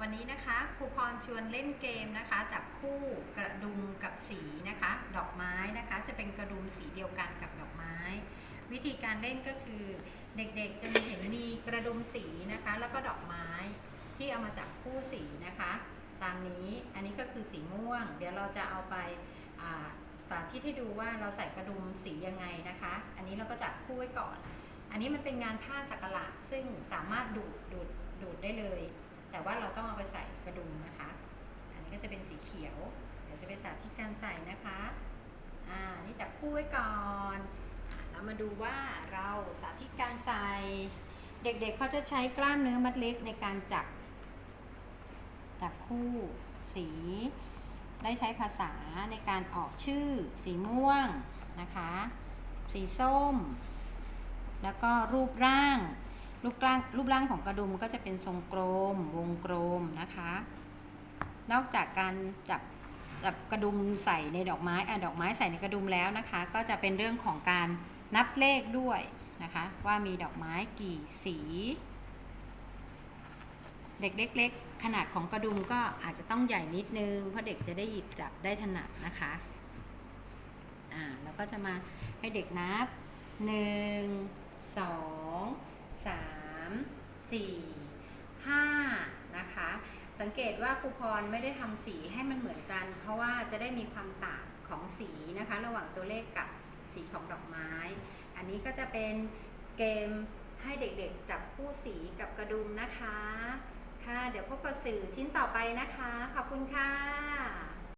วันนี้นะคะครูพรชวนเล่นเกมนะคะ จับคู่กระดุมกับสีนะคะ ดอกไม้นะคะ จะเป็นกระดุมสีเดียวกันกับดอกไม้ วิธีการเล่นก็คือเด็กๆจะมีเห็นมีกระดุมสีนะคะ แล้วก็ดอกไม้ที่เอามาจับคู่สีนะคะ ตามนี้อันนี้ก็คือสีม่วง เดี๋ยวเราจะเอาไปาสาธิตให้ดูว่าเราใส่กระดุมสียังไงนะคะ อันนี้เราก็จับคู่ไว้ก่อน อันนี้มันเป็นงานผ้าสักหลาดซึ่งสามารถดูดดูดดูดได้เลย แต่ว่าเราต้องเอาไปใส่กระดุมนะคะ อันนี้ก็จะเป็นสีเขียว เดี๋ยวจะไปสาธิตการใส่นะคะ อ่า นี่จับคู่ไว้ก่อนแล้วมาดูว่าเราสาธิตการใส่ เด็กๆเขาจะใช้กล้ามเนื้อมัดเล็กในการจับ จับคู่สี ได้ใช้ภาษาในการออกชื่อ สีม่วงนะคะ สีส้ม แล้วก็รูปร่าง รูปร่างรูปร่างของกระดุมก็จะเป็นทรงกลม วงกลมนะคะ นอกจากการจับจับกระดุมใส่ในดอกไม้อะดอกไม้ใส่ในกระดุมแล้วนะคะ ก็จะเป็นเรื่องของการนับเลขด้วยนะคะ ว่ามีดอกไม้กี่สี เด็กเล็ก ๆ ขนาดของกระดุมก็อาจจะต้องใหญ่นิดนึง เพราะเด็กจะได้หยิบจับได้ถนัดนะคะอ่าแล้วก็จะมาให้เด็กนับหนึ่งสองสามสี่ห้านะคะ สังเกตว่าครูพรไม่ได้ทำสีให้มันเหมือนกัน เพราะว่าจะได้มีความต่างของสีนะคะ ระหว่างตัวเลขกับสีของดอกไม้ อันนี้ก็จะเป็นเกมให้เด็กๆจับคู่สีกับกระดุมนะคะ ค่ะ เดี๋ยวพบกับสื่อชิ้นต่อไปนะคะ ขอบคุณค่ะ